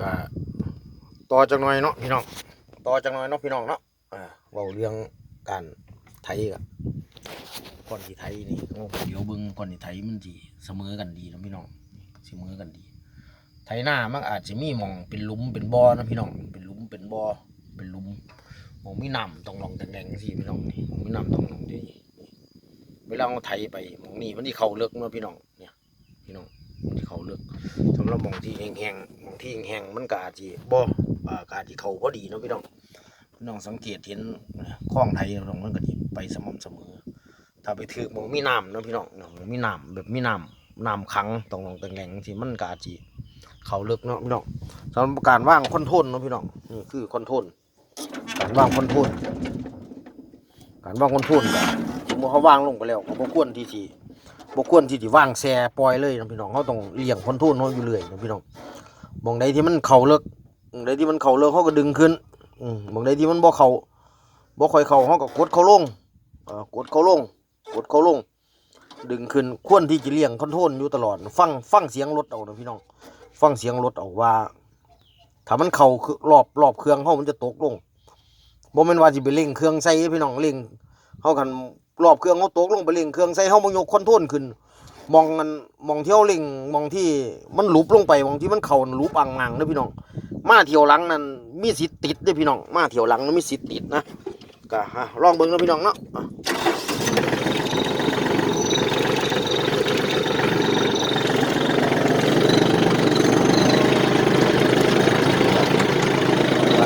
ก็ต่อจังหน่อยเนาะพี่น้องต่อจังหน่อยเนาะพี่น้องเนาะอ่าเว้าเรื่องการไถก็ก่อนที่ไถนี่โอ้เดี๋ยวเบิ่งก่อนที่ไถมันสิเสมอกันดีเนาะพี่น้องเสมอกันดีไถหน้ามันอาจจะมีหมองเป็นหลุมเป็นบ่อนะพี่น้องเป็นหลุมเป็นบ่อเป็นหลุมหมองมีน้ำตองลองแดงๆสิพี่น้องนี่หมองมีน้ำตองลองดีเวลาเราไถไปหมองนี้มันที่เขาเลิกเนาะพี่น้องเนี่ยพี่น้อง สำหรับหมองที่แห้งๆหมองที่แห้งๆมันกาจจะบ่อ่าก็อาจจะเขาพอดีเนาะพี่น้องพี่น้องสังเกตเห็นคลองไทยตรงมันก็สิไปสม่ำเสมอ ถ้าไปถือมองมีน้ำเนาะพี่น้องเนาะมีน้ำแบบมีน้ำน้ำขังตองลองแดงที่มันกาจจะเขาลึกเนาะพี่น้องสำหรับการว่างคอนโทรลเนาะพี่น้องนี่คือคอนโทรลการว่างคอนโทรลการว่างคอนโทรลก็สมมติเขาว่างลงไปแล้วเขาก็บ่ควรที่สิ บ่ควรที่สิว่างแซ่ปล่อยเลยนะพี่น้องเขาต้องเลี้ยงคอนโทรลเขาอยู่เรื่อยนะพี่น้องหมองใดที่มันเข่าเลิกมองใดที่มันเข่าเลิกเขาก็ดึงขึ้นอืมองใดที่มันบ่เข่าบ่คอยเข่าเขาก็กดเขาลงกดเขาลงกดเขาลง ดึงขึ้นควรที่จะเลี้ยงคอนโทรลอยู่ตลอด ฟังฟังเสียงรถเอานะพี่น้อง ฟังเสียงรถเอาว่าถ้ามันเข่าคือรอบรอบเครื่องเขามันจะตกลงบ่แม่นว่าสิไปเร่งเครื่องใส่พี่น้องเร่งเขากัน รอบเครื่องเขาตกลงไปเร่งเครื่องใส่เขาบ่ยกคอนโทรลขึ้น มองมันมองเที่ยวเร่งมองที่มันหลุบลงไปมองที่มันเข่าหลุบอ่างงางเด้อพี่น้อง มาเที่ยวหลังนั้นมีสิทธิ์ติดเด้อพี่น้อง มาเที่ยวหลังนั้นมีสิทธิ์ติดนะก็ฮะลองเบิ่งนะพี่น้องเนาะ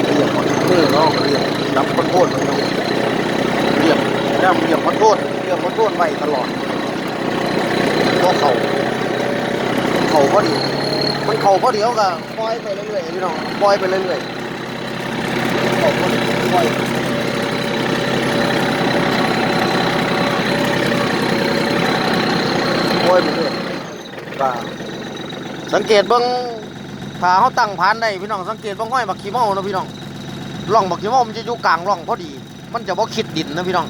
เรียกเนเรียกรับคนโทษเนาะเรี ยกแล้วเรียกคนโทษเรียกคนโทษไว้ตลอดเพราะเขาเขาพอดีมันเขาพอเดียวก็ปล่อยไปเรื่อยๆพี่น้องปล่อยไปเรื่อยๆเขาพอดีปล่อยปล่อยไปเรื่อยก็สังเกตเบิ่งถ้าเขาตั้งพานได้พี่น้องสังเกตเบิ่งห้อยบักขี้เมานะพี่น้องร่องบักขี้เมามันจะอยู่กลางร่องพอดี มันจะบ่คิดดินนะพี่น้อง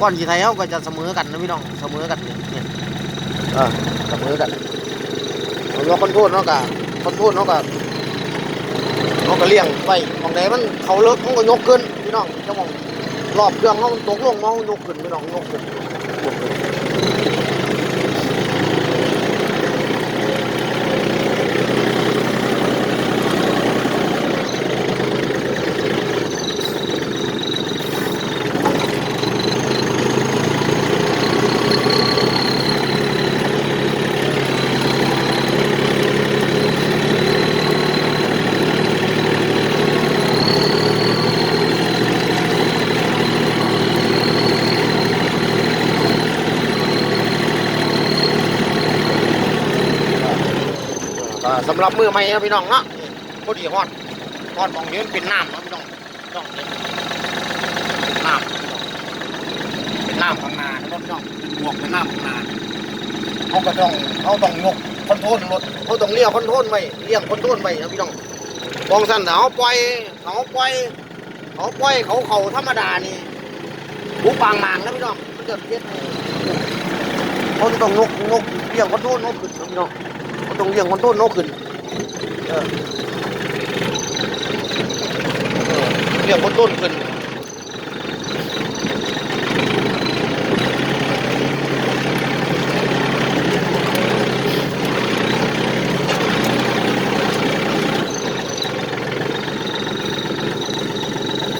ก้อนสีไทยเขาก็จะเสมอกันนะพี่น้องเสมอกันเนี่ยเนี่ยเออเสมอกันผมว่าคนโทษเนาะกะคนโทษเนาะกะเขาก็เลี้ยงไปมองไหนมันเขาเลิกเขาก็ยกขึ้นพี่น้องจะมองรอบเครื่องเขามันตกลงมองยกขึ้นพี่น้องยกขึ้น ก็สำหรับมือใหม่นะพี่น้องเนาะพอดีฮอดฮอดมองนี้มันเป็นน้ำเนาะพี่น้องน้องเป็นน้ำพี่น้องเป็นน้ำข้างหน้านะพี่น้องบวกเป็นน้ำข้างหน้าเขาก็ต้องเขาต้องยกคอนโทรลรถเขาต้องเลี้ยงคอนโทรลไว้เลี้ยงคอนโทรลไว้นะพี่น้องบองสั้นเขาปล่อยเขาปล่อยเขาปล่อยเขาเขาธรรมดานี่บุกปางมางนะพี่น้องมันจะเพี้ยนเขาจะต้องนกนกเลี้ยงคอนโทรลนกขึ้นนะพี่น้อง ต้องเลี้ยงคอนโทรลนกขึ้นเลี้ยงคอนโทรลขึ้น